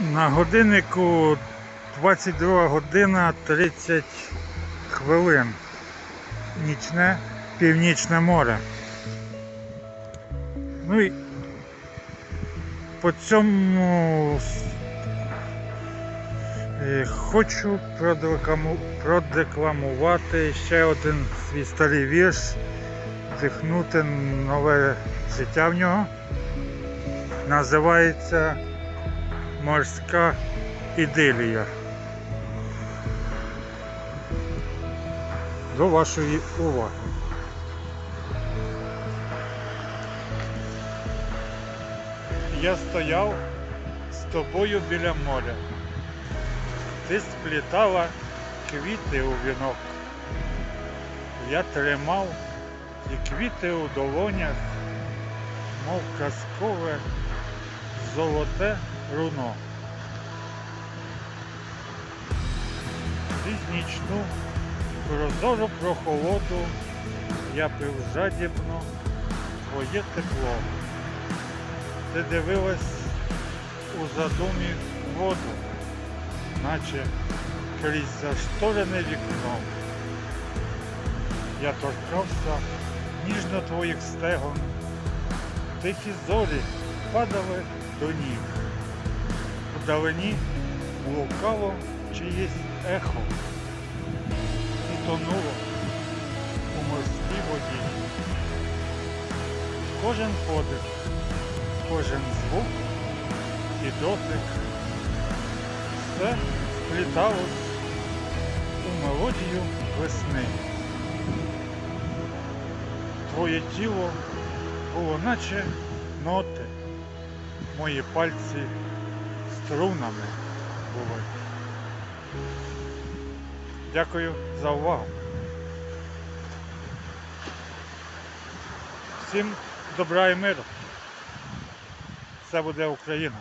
На годиннику 22 година 30 хвилин. Нічне північне море. Ну і по цьому е, хочу продекламувати ще один свій старий вірш, вдихнути нове життя в нього. Називається Морська ідилія. До вашої уваги. Я стояв з тобою біля моря. Ти сплітала квіти у вінок. Я тримав і квіти у долонях, мов казкове золоте руно. Крізь нічну прозору прохолоду я пив жадібно твоє тепло. Ти дивилась у задумі воду, наче крізь зашторене вікно. Я торкався ніжно твоїх стегон, тихі зорі падали до ніг. Вдалині блукало чиєсь ехо і тонуло у морській воді. Кожен подих, кожен звук і дотик все спліталось у мелодію весни. Твоє тіло було наче ноти, мої пальці струнами були. Дякую за увагу. Всім добра і миру. Все буде Україна.